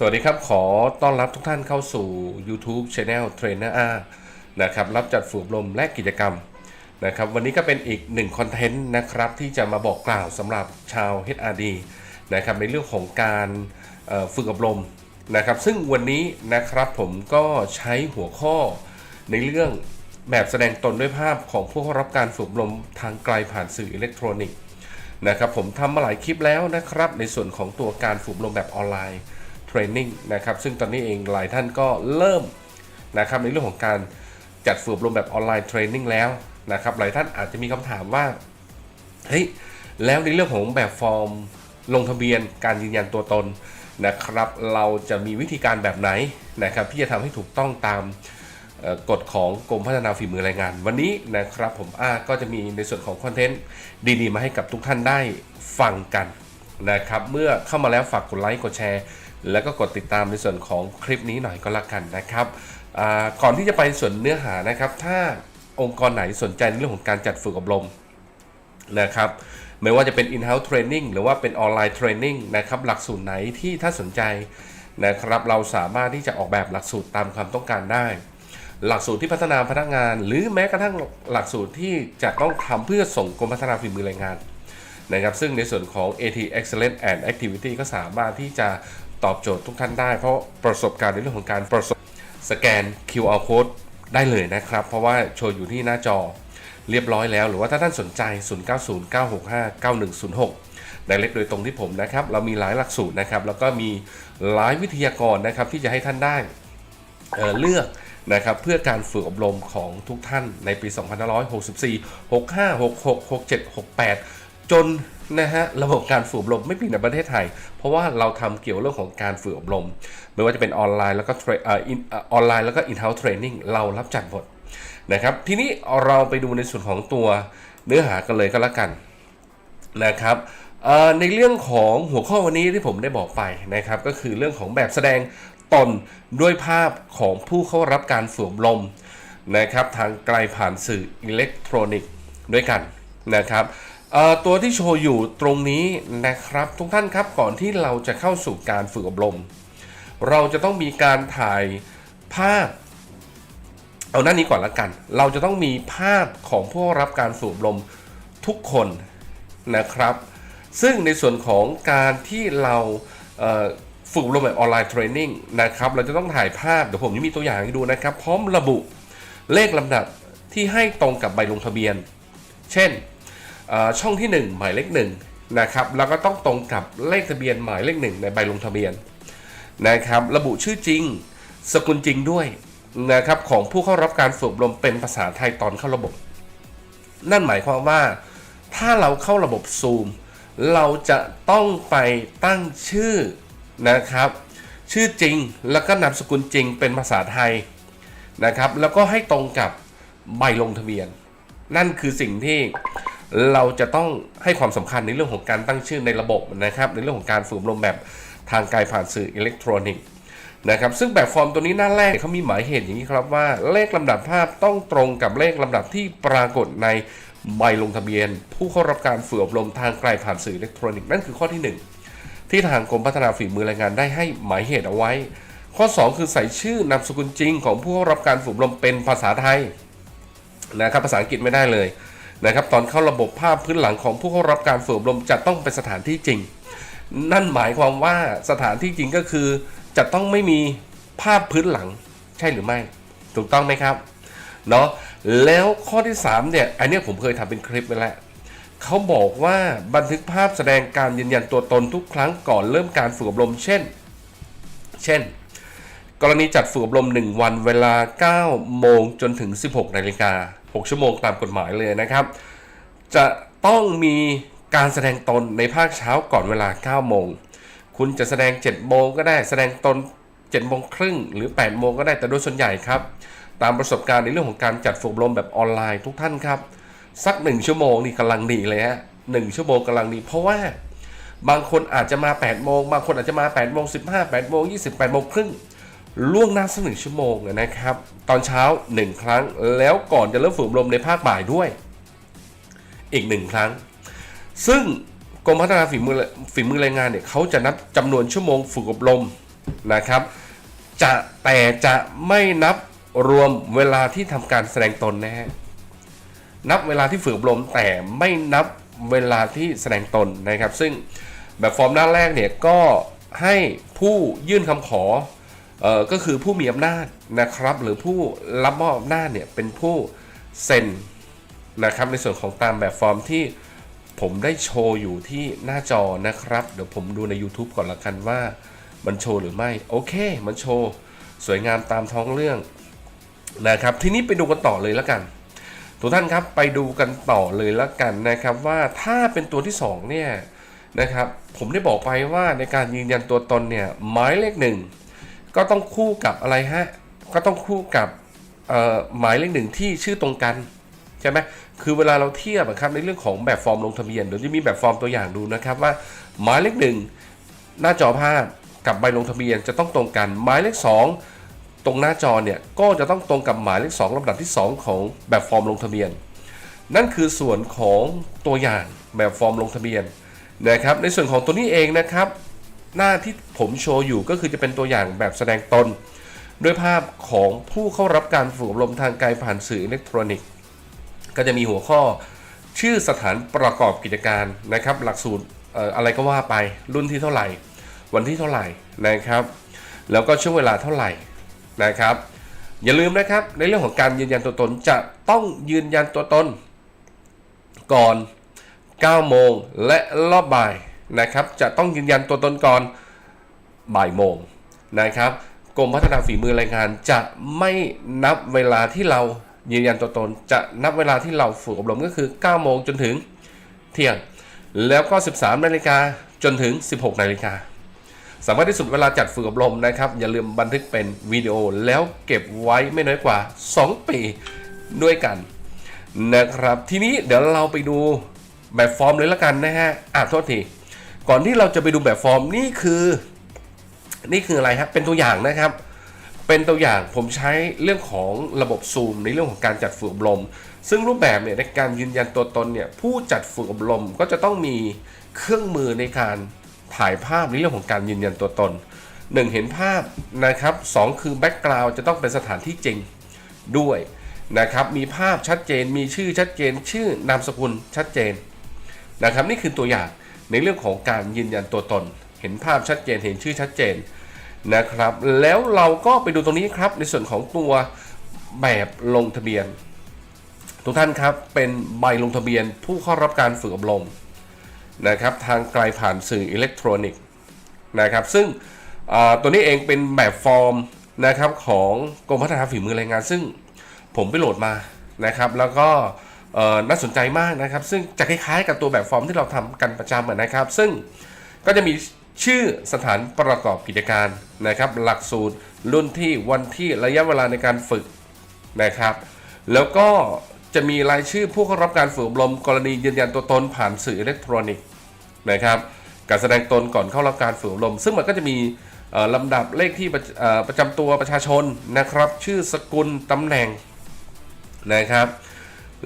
สวัสดีครับ ขอต้อนรับทุกท่านเข้าสู่ YouTube Channel Trainer R นะครับ รับจัดฝึกอบรมและกิจกรรมนะครับ วันนี้ก็เป็นอีกหนึ่งคอนเทนต์นะครับ ที่จะมาบอกกล่าวสำหรับชาว HRD นะครับ ในเรื่องของการฝึกอบรมนะครับ ซึ่งวันนี้นะครับผมก็ใช้หัวข้อในเรื่องแบบแสดงตนด้วยภาพของผู้เข้ารับการฝึกอบรมทางไกลผ่านสื่ออิเล็กทรอนิกส์นะครับ ผมทำมาหลายคลิปแล้วนะครับ ในส่วนของตัวการฝึกอบรมแบบออนไลน์ เทรนนิ่งนะครับซึ่งตอนนี้เองหลายท่านก็เริ่มนะครับในเรื่องของการจัดฝึกอบรมแบบออนไลน์เทรนนิ่งแล้วนะครับหลายท่านอาจจะมีคำถามว่าเฮ้ยแล้วในเรื่องของแบบฟอร์มลงทะเบียนการยืนยันตัวตนนะครับ เราจะมีวิธีการแบบไหนนะครับที่จะทำให้ถูกต้องตามกฎของกรมพัฒนาฝีมือแรงงาน วันนี้นะครับผมอาก็จะมีในส่วนของคอนเทนต์ดีๆ มาให้กับทุกท่านได้ฟังกันนะครับ เมื่อเข้ามาแล้วฝากกดไลค์กดแชร์ แล้วก็กดติดตามในส่วนของคลิปนี้หน่อยก็แล้วกันนะครับก่อนที่จะไปส่วนเนื้อหานะครับ ถ้าองค์กรไหนสนใจในเรื่องของการจัดฝึกอบรมนะครับไม่ว่าจะเป็น in-house training หรือว่าเป็น online training นะครับหลักสูตรไหนที่ถ้าสนใจนะครับเราสามารถที่จะออกแบบหลักสูตรตามความต้องการได้ หลักสูตรที่พัฒนาพนักงาน หรือแม้กระทั่งหลักสูตรที่จะต้องทำเพื่อส่งกรมพัฒนาฝีมือแรงงานนะครับซึ่งในส่วนของ AT Excellence and Activity ก็สามารถที่จะ ตอบโจทย์ทุกท่านได้ เพราะประสบการณ์ในเรื่องของการประสบสแกน QR code ได้เลยนะครับ เพราะว่าโชว์อยู่ที่หน้าจอเรียบร้อยแล้ว หรือว่าถ้าท่านสนใจ 0909659106 direct โดยตรงที่ผมนะครับ เรามีหลายหลักสูตรนะครับ แล้วก็มีหลายวิทยากรนะครับที่จะให้ท่านได้เเลือกนะครับเพื่อการฝึกอบรมของทุกท่านในปี 2564 65 66 67 68 จนนะฮะระบบการฝึกอบรมไม่เพียงในประเทศไทย เพราะว่าเราทำเกี่ยวเรื่องของการฝึกอบรม ไม่ว่าจะเป็นออนไลน์แล้วก็ออนไลน์แล้วก็อินเฮ้าส์เทรนนิ่งเรารับจัดหมดนะครับ ทีนี้เราไปดูในส่วนของตัวเนื้อหากันเลยก็แล้วกันนะครับในเรื่องของหัวข้อวันนี้ที่ผมได้บอกไปนะครับ ก็คือเรื่องของแบบแสดงตนด้วยภาพของผู้เข้ารับการฝึกอบรมนะครับ ทางไกลผ่านสื่ออิเล็กทรอนิกส์ด้วยกันนะครับ ตัวที่โชว์อยู่ตรงนี้นะครับทุกท่านครับก่อนที่เราจะเข้าสู่การฝึกอบรม เราจะต้องมีการถ่ายภาพ เอาหน้านี้ก่อนละกัน เราจะต้องมีภาพของผู้รับการฝึกอบรมทุกคนนะครับ ซึ่งในส่วนของการที่เราฝึกอบรมแบบออนไลน์เทรนนิ่งนะครับเราจะต้องถ่ายภาพเดี๋ยวผมจะมีตัวอย่างให้ดูนะครับ พร้อมระบุเลขลำดับที่ให้ตรงกับใบลงทะเบียน เช่น ช่องที่ 1 หมายเลข1นะครับแล้วก็ต้องตรงกับเลขทะเบียนหมายเลขหนึ่งในใบลงทะเบียนนะครับระบุชื่อจริงสกุลจริงด้วยนะครับของผู้เข้ารับการฝึกอบรมเป็นภาษาไทยตอนเข้าระบบ นั่นหมายความว่า ถ้าเราเข้าระบบซูมเราจะต้องไปตั้งชื่อนะครับ ชื่อจริงแล้วก็นามสกุลจริงเป็นภาษาไทยนะครับ แล้วก็ให้ตรงกับใบลงทะเบียน นั่นคือสิ่งที่ เราจะต้องให้ความสำคัญในเรื่องของการตั้งชื่อในระบบนะครับในเรื่องของการฝึกอบรมแบบทางไกลผ่านสื่ออิเล็กทรอนิกส์นะครับซึ่งแบบฟอร์มตัวนี้หน้าแรกเขามีหมายเหตุอย่างนี้ครับว่าเลขลำดับภาพต้องตรงกับเลขลำดับที่ปรากฏในใบลงทะเบียน ผู้เข้ารับการฝึกอบรมทางไกลผ่านสื่ออิเล็กทรอนิกส์นั่นคือข้อที่หนึ่งที่ทางกรมพัฒนาฝีมือแรงงานได้ให้หมายเหตุเอาไว้ ข้อ 2 คือใส่ชื่อนามสกุลจริงของผู้เข้ารับการฝึกอบรมเป็นภาษาไทยนะครับภาษาอังกฤษไม่ได้เลย นะครับตอนเข้าระบบภาพพื้นหลังของผู้เข้ารับการฝึกอบรมจะต้องเป็นสถานที่จริง นั่นหมายความว่าสถานที่จริงก็คือ จะต้องไม่มีภาพพื้นหลังใช่หรือไม่ ถูกต้องไหมครับเนาะแล้วข้อที่3เนี่ยอันเนี้ยผมเคยทำเป็นคลิปไปแล้วเขาบอกว่าบันทึกภาพแสดงการยืนยันตัวตนทุกครั้งก่อนเริ่มการฝึกอบรม เช่น เช่น กรณีจัดฝึกอบรม 1 วันเวลา 9 โมงจนถึง 16 นาฬิกา 6 ชั่วโมงตามกฎหมายเลยนะครับ จะต้องมีการแสดงตนในภาคเช้าก่อนเวลา 9 โมง คุณจะแสดง 7 โมงก็ได้แสดงตน 7 โมงครึ่งหรือ 8 โมงก็ได้แต่โดยส่วนใหญ่ครับ ตามประสบการณ์ในเรื่องของการจัดฝึกอบรมแบบออนไลน์ทุกท่านครับ สักหนึ่งชั่วโมงนี่กำลังดีเลยฮะหชั่วโมงกำลังดี เพราะว่าบางคนอาจจะมา 8 โมง บางคนอาจจะมา 8 โมง 15 8 โมง 20 8โมงครึ่ง ล่วงหน้าสักหนึ่งชั่วโมงนะครับ ตอนเช้า 1 ครั้งแล้วก่อนจะเริ่มฝึกอบรมในภาคบ่ายด้วย อีกหนึ่งครั้ง ซึ่งกรมพัฒนาฝีมือฝีมือแรงงานเนี่ยเขาจะนับจำนวนชั่วโมงฝึกอบรมนะครับ จะแต่จะไม่นับรวมเวลาที่ทำการแสดงตนนะฮะนับเวลาที่ฝึกอบรมแต่ไม่นับเวลาที่แสดงตนนะครับ ซึ่งแบบฟอร์มหน้าแรกเนี่ยก็ให้ผู้ยื่นคำขอ เออก็คือผู้มีอำนาจนะครับ หรือผู้รับมอบอำนาจเนี่ยเป็นผู้เซ็นนะครับในส่วนของตามแบบฟอร์มที่ผมได้โชว์อยู่ที่หน้าจอนะครับ เดี๋ยวผมดูใน YouTube ก่อนละกันว่ามันโชว์หรือไม่ โอเค มันโชว์ สวยงามตามท้องเรื่องนะครับ ทีนี้ไปดูกันต่อเลยละกัน ทุกท่านครับไปดูกันต่อเลยละกันนะครับ ว่าถ้าเป็นตัวที่ 2 เนี่ยนะครับ ผมได้บอกไปว่าในการยืนยันตัวตนเนี่ยหมายเลขหนึ่ง ก็ต้องคู่กับอะไรฮะ ก็ต้องคู่กับหมายเลขหนึ่งที่ชื่อตรงกันใช่ไหมคือเวลาเราเทียบอะครับในเรื่องของแบบฟอร์มลงทะเบียนเดี๋ยวจะมีแบบฟอร์มตัวอย่างดูนะครับว่าหมายเลขหนึ่งหน้าจอภาพกับใบลงทะเบียนจะต้องตรงกัน หมายเลขสองตรงหน้าจอเนี่ยก็จะต้องตรงกับหมายเลข 2ลำดับที่ 2 ของแบบฟอร์มลงทะเบียน นั่นคือส่วนของตัวอย่างแบบฟอร์มลงทะเบียนนะครับในส่วนของตัวนี้เองนะครับ หน้าที่ผมโชว์อยู่ก็คือจะเป็นตัวอย่างแบบแสดงตน ด้วยภาพของผู้เข้ารับการฝึกอบรมทางไกลผ่านสื่ออิเล็กทรอนิกส์ ก็จะมีหัวข้อชื่อสถานประกอบกิจการนะครับ หลักสูตรอออะไรก็ว่าไปรุ่นที่เท่าไหร่ วันที่เท่าไหร่นะครับ แล้วก็ช่วงเวลาเท่าไหร่นะครับ อย่าลืมนะครับในเรื่องของการยืนยันตัวตนจะต้องยืนยันตัวตน ก่อน 9 โมงและรอบบ่าย นะครับ จะต้องยืนยันตัวตนก่อนบ่ายโมงนะครับกรมพัฒนาฝีมือแรงงานจะไม่นับเวลาที่เรายืนยันตัวตน จะนับเวลาที่เราฝึกอบรมก็คือ 9 โมงจนถึงเที่ยง แล้วก็ 13 นาฬิกาจนถึง 16 นาฬิกาสามารถที่สุดเวลาจัดฝึกอบรมนะครับ อย่าลืมบันทึกเป็นวิดีโอแล้วเก็บไว้ไม่น้อยกว่า 2 ปีด้วยกันนะครับ ทีนี้เดี๋ยวเราไปดูแบบฟอร์มเลยละกันนะฮะอะโทษที ก่อนที่เราจะไปดูแบบฟอร์มนี่คือ นี่คืออะไรครับเป็นตัวอย่างนะครับ เป็นตัวอย่างผมใช้เรื่องของระบบซูมในเรื่องของการจัดฝึกอบรม ซึ่งรูปแบบเนี่ยในการยืนยันตัวตนเนี่ยผู้จัดฝึกอบรมก็จะต้องมีเครื่องมือในการถ่ายภาพในเรื่องของการยืนยันตัวตน 1 เห็นภาพนะครับ 2 คือแบ็กกราวด์จะต้องเป็นสถานที่จริงด้วยนะครับ มีภาพชัดเจน มีชื่อชัดเจน ชื่อนามสกุลชัดเจนนะครับ นี่คือตัวอย่าง ในเรื่องของการยืนยันตัวตน เห็นภาพชัดเจนเห็นชื่อชัดเจนนะครับ แล้วเราก็ไปดูตรงนี้ครับในส่วนของตัวแบบลงทะเบียน ทุกท่านครับเป็นใบลงทะเบียนผู้เข้ารับการฝึกอบรมนะครับทางไกลผ่านสื่ออิเล็กทรอนิกส์นะครับ ซึ่งตัวนี้เองเป็นแบบฟอร์มนะครับของกรมพัฒนาฝีมือแรงงาน ซึ่งผมไปโหลดมานะครับ แล้วก็ น่าสนใจมากนะครับ ซึ่งจะคล้ายๆกับตัวแบบฟอร์มที่เราทำกันประจำอะนะครับ ซึ่งก็จะมีชื่อสถานประกอบกิจการนะครับ หลักสูตรรุ่นที่วันที่ระยะเวลาในการฝึกนะครับ แล้วก็จะมีรายชื่อผู้เข้ารับการฝึกอบรมกรณียืนยันตัวตนผ่านสื่ออิเล็กทรอนิกส์นะครับการแสดงตนก่อนเข้ารับการฝึกอบรม ซึ่งมันก็จะมีลำดับเลขที่ประจำตัวประชาชนนะครับ ชื่อสกุลตำแหน่งนะครับ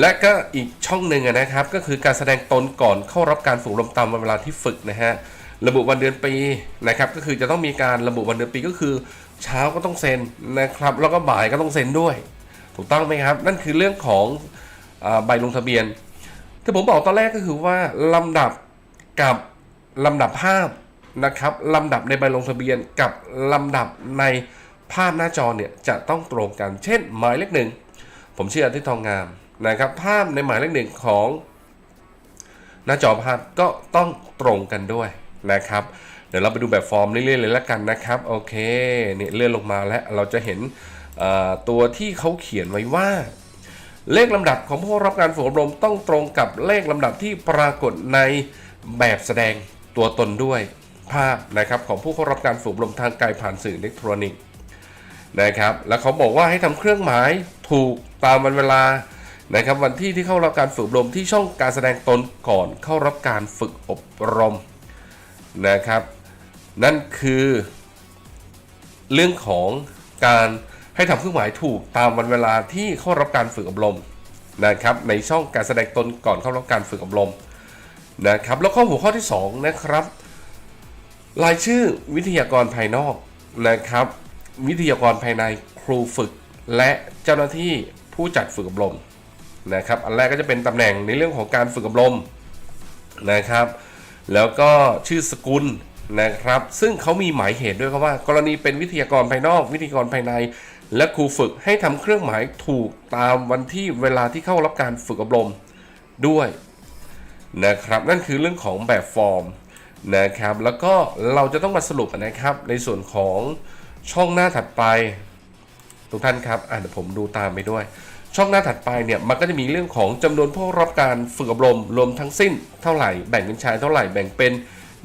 และก็อีกช่องหนึ่งนะครับ ก็คือการแสดงตนก่อนเข้ารับการฝึกอบรมตามวันเวลาที่ฝึกนะฮะระบุวันเดือนปีนะครับก็คือจะต้องมีการระบุวันเดือนปีก็คือ เช้าก็ต้องเซ็นนะครับ แล้วก็บ่ายก็ต้องเซ็นด้วย ถูกต้องไหมครับ นั่นคือเรื่องของอใบลงทะเบียน ที่ผมบอกตอนแรกก็คือว่าลำดับกับลำดับภาพนะครับลำดับในใบลงทะเบียนกับลำดับในภาพหน้าจอเนี่ยจะต้องตรงกัน เช่น หมายเลขหนึ่งผมชื่ออาทิตย์ทองงาม นะครับภาพในหมายเลขหนึ่งของหน้าจอภาพก็ต้องตรงกันด้วยนะครับ เดี๋ยวเราไปดูแบบฟอร์มเรื่อยๆเลยละกันนะครับโอเคเนี่ยเลื่อนลงมาแล้วเราจะเห็นตัวที่เขาเขียนไว้ว่า เลขลำดับของผู้รับการฝึกอบรมต้องตรงกับเลขลำดับที่ปรากฏในแบบแสดงตัวตนด้วยภาพนะครับของผู้เข้ารับการฝึกอบรมทางไกลผ่านสื่ออิเล็กทรอนิกส์นะครับ แล้วเขาบอกว่าให้ทำเครื่องหมายถูกตามวันเวลา นะครับวันที่ที่เข้ารับการฝึกอบรมที่ช่องการแสดงตนก่อนเข้ารับการฝึกอบรมนะครับ นั่นคือเรื่องของการให้ทำเครื่องหมายถูกตามวันเวลาที่เข้ารับการฝึกอบรมนะครับในช่องการแสดงตนก่อนเข้ารับการฝึกอบรมนะครับแล้วข้อหัวข้อที่สองนะครับ รายชื่อวิทยากรภายนอกนะครับ วิทยากรภายในครูฝึก และเจ้าหน้าที่ผู้จัดฝึกอบรม นะครับอันแรกก็จะเป็นตำแหน่งในเรื่องของการฝึกอบรมนะครับ แล้วก็ชื่อสกุลนะครับ ซึ่งเขามีหมายเหตุด้วยครับว่า กรณีเป็นวิทยากรภายนอก วิทยากรภายใน และครูฝึกให้ทำเครื่องหมายถูกตามวันที่เวลาที่เข้ารับการฝึกอบรมด้วยนะครับนั่นคือเรื่องของแบบฟอร์มนะครับ แล้วก็เราจะต้องมาสรุปนะครับในส่วนของช่องหน้าถัดไป ทุกท่านครับอ่าเดี๋ยวผมดูตามไปด้วย ช่องหน้าถัดไปเนี่ยมันก็จะมีเรื่องของจำนวนผู้รับการฝึกอบรมรวมทั้งสิ้นเท่าไหร่ แบ่งเป็นชายเท่าไหร่แบ่งเป็น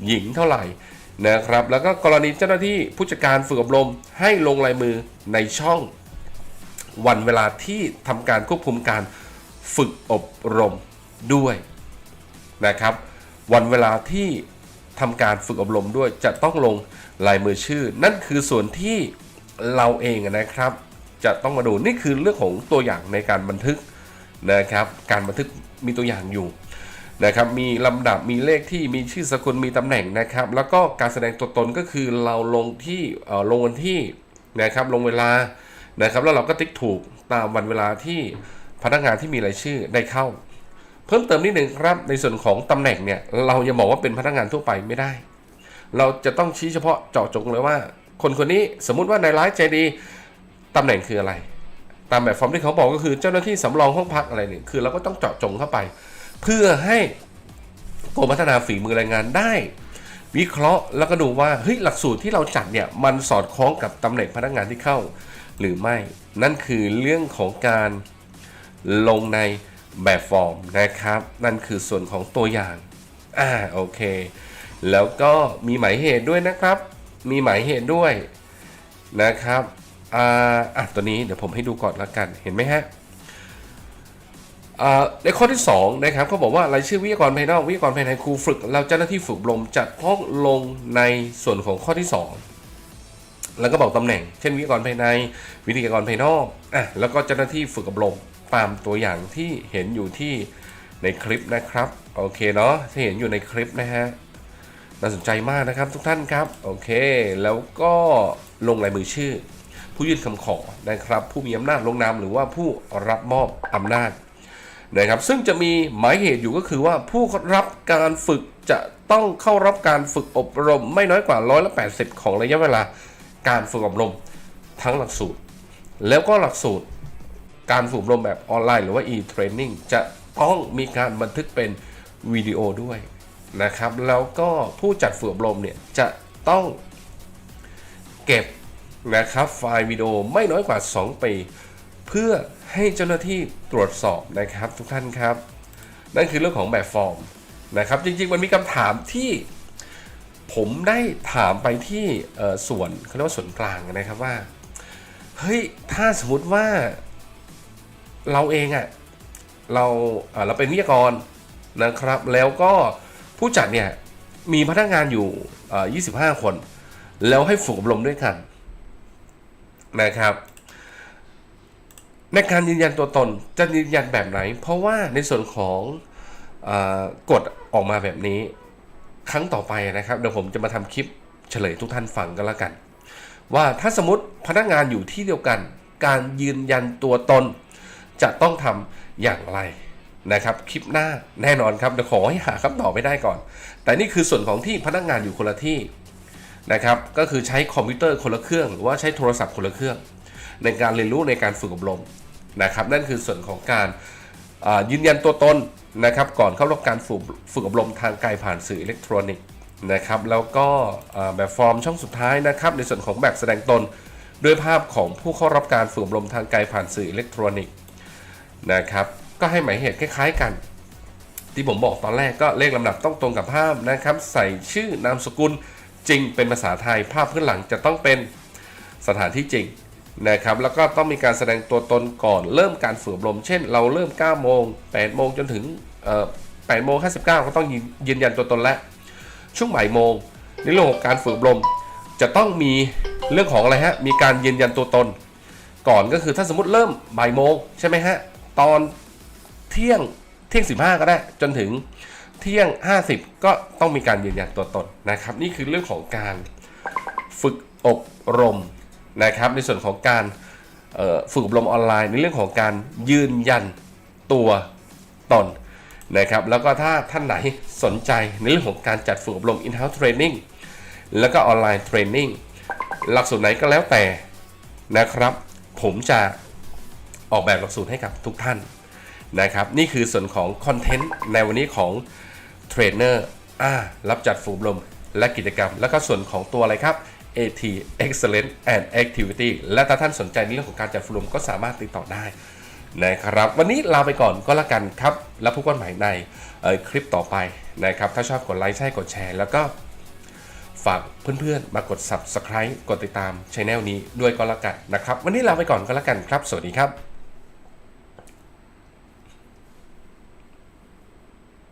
หญิงเท่าไหร่นะครับแล้วก็กรณีเจ้าหน้าที่ผู้จัดการฝึกอบรมให้ลงลายมือในช่องวันเวลาที่ทำการควบคุมการฝึกอบรมด้วยนะครับ วันเวลาที่ทำการฝึกอบรมด้วยจะต้องลงลายมือชื่อ นั่นคือส่วนที่เราเองนะครับ จะต้องมาดูนี่คือเรื่องของตัวอย่างในการบันทึกนะครับการบันทึกมีตัวอย่างอยู่นะครับมีลำดับมีเลขที่มีชื่อสกุลมีตำแหน่งนะครับ แล้วก็การแสดงตัวตนก็คือเราลงที่ลงวันที่นะครับลงเวลานะครับแล้วเราก็ติ๊กถูกตามวันเวลาที่พนักงานที่มีรายชื่อได้เข้า เพิ่มเติมนิดหนึ่งครับในส่วนของตำแหน่งเนี่ยเราจะบอกว่าเป็นพนักงานทั่วไปไม่ได้ เราจะต้องชี้เฉพาะเจาะจงเลยว่า คนคนนี้สมมุติว่าในร้ายใจดี ตำแหน่งคืออะไร ตามแบบฟอร์มที่เขาบอกก็คือเจ้าหน้าที่สำรองห้องพักอะไรเนี่ยคือเราก็ต้องเจาะจงเข้าไป เพื่อให้กรมพัฒนาฝีมือแรงงานได้ วิเคราะห์แล้วก็ดูว่าเฮ้ยหลักสูตรที่เราจัดเนี่ยมันสอดคล้องกับตำแหน่งพนักงานที่เข้า หรือไม่นั่นคือเรื่องของการลงในแบบฟอร์มนะครับ นั่นคือส่วนของตัวอย่างอ่าโอเค แล้วก็มีหมายเหตุด้วยนะครับ มีหมายเหตุด้วยนะครับ อ่าอะตัวนี้เดี๋ยวผมให้ดูก่อนละกันเห็นไหมฮะอ่าในข้อที่2นะครับเขาบอกว่ารายชื่อวิทยากรภายนอกวิทยากรภายในครูฝึกเราเจ้าหน้าที่ฝึกอบรมจะต้องลงในส่วนของข้อที่ 2 แล้วก็บอกตำแหน่ง เช่นวิทยากรภายในวิทยากรภายนอกอะแล้วก็เจ้าหน้าที่ฝึกอบรมตามตัวอย่างที่เห็นอยู่ที่ในคลิปนะครับโอเคเนาะที่เห็นอยู่ในคลิปนะฮะน่าสนใจมากนะครับทุกท่านครับโอเค แล้วก็ลงลายมือชื่อ ผู้ยื่นคำขอนะครับผู้มีอำนาจลงนามหรือว่าผู้รับมอบอำนาจนะครับซึ่งจะมีหมายเหตุอยู่ก็คือว่าผู้รับการฝึกจะต้องเข้ารับการฝึกอบรม ไม่น้อยกว่าร้อยละแของระยะเวลาการฝึกอบรมทั้งหลักสูตร แล้วก็หลักสูตรการฝึกอบรมแบบออนไลน์หรือว่า e-training จะต้องมีการบันทึกเป็นวิดีโอด้วยนะครับ แล้วก็ผู้จัดฝึกอบรมเนี่ยจะต้องเก็บ นะครับไฟล์วิดีโอไม่น้อยกว่า 2 ปี เพื่อให้เจ้าหน้าที่ตรวจสอบนะครับทุกท่านครับ นั่นคือเรื่องของแบบฟอร์มนะครับ จริงๆมันมีคำถามที่ผมได้ถามไปที่ส่วนเขาเรียกว่าส่วนกลางนะครับว่า เฮ้ย ถ้าสมมติว่าเราเองอะ่ะเราเราเป็นวิทยากรนะครับ แล้วก็ผู้จัดเนี่ยมีพนักงานอยู่เอ่อ25 คน แล้วให้ฝึกอบรมด้วยกัน นะครับ ในการยืนยันตัวตนจะยืนยันแบบไหน เพราะว่าในส่วนของอกฎออกมาแบบนี้ ครั้งต่อไปนะครับเดี๋ยวผมจะมาทำคลิปเฉลยทุกท่านฟังกันแล้วกัน ว่าถ้าสมมติพนักงานอยู่ที่เดียวกัน การยืนยันตัวตน จะต้องทำอย่างไรนะครับคลิปหน้าแน่นอนครับเดี๋ยวขอให้หาคำตอบไม่ได้ก่อน แต่นี่คือส่วนของที่พนักงานอยู่คนละที่ นะครับก็คือใช้คอมพิวเตอร์คนละเครื่อง หรือว่าใช้โทรศัพท์คนละเครื่อง ในการเรียนรู้ในการฝึกอบรมนะครับนั่นคือส่วนของการยืนยันตัวตนนะครับก่อนเข้ารับการฝึกฝึกอบรมทางไกลผ่านสื่ออิเล็กทรอนิกส์นะครับแล้วก็แบบฟอร์มช่องสุดท้ายนะครับในส่วนของแบบแสดงตนด้วยภาพของผู้เข้ารับการฝึกอบรมทางไกลผ่านสื่ออิเล็กทรอนิกส์นะครับก็ให้หมายเหตุคล้ายๆกัน ที่ผมบอกตอนแรกก็เลขลำดับต้องตรงกับภาพนะครับใส่ชื่อนามสกุล จริงเป็นภาษาไทย ภาพพื้นหลังจะต้องเป็นสถานที่จริงนะครับแล้วก็ต้องมีการแสดงตัวตนก่อนเริ่มการฝึกอบรม เช่น เราเริ่ม 9 โมง 8 โมงจนถึง8โมง59 ก็ต้องยืนยืนยันตัวตนแล้ว ช่วงบ่ายโมงในเรื่องของการฝึกอบรม จะต้องมีเรื่องของอะไรฮะ มีการยืนยันตัวตน ก่อนก็คือถ้าสมมติเริ่มบ่ายโมงใช่ไหมฮะ ตอนเที่ยงเที่ยง 15 ก็ได้จนถึง เที่ยง 50 ก็ต้องมีการยืนยันตัวตนนะครับ นี่คือเรื่องของการฝึกอบรมนะครับ ในส่วนของการฝึกอบรมออนไลน์ ในเรื่องของการยืนยันตัวตนนะครับ แล้วก็ถ้าท่านไหนสนใจในเรื่องของการจัดฝึกอบรม in-house training แล้วก็ออนไลน์เทรนนิ่งหลักสูตรไหนก็แล้วแต่นะครับ ผมจะออกแบบหลักสูตรให้กับทุกท่าน นะครับนี่คือส่วนของคอนเทนต์ในวันนี้ของเทรนเนอร์อารับจัดฝึกอบรมและกิจกรรม แล้วก็ส่วนของตัวอะไรครับ AT Excellence and Activity และถ้าท่านสนใจในเรื่องของการจัดฝึกอบรมก็สามารถติดต่อได้นะครับ วันนี้ลาไปก่อนก็แล้วกันครับ แล้วพบกันใหม่ในคลิปต่อไปนะครับ ถ้าชอบกดไลค์ใช่กดแชร์ แล้วก็ฝากเพื่อนๆ มากด subscribe กดติดตามช anel นี้ด้วยก็แล้วกันนะครับ วันนี้ลาไปก่อนก็แล้วกันครับ สวัสดีครับ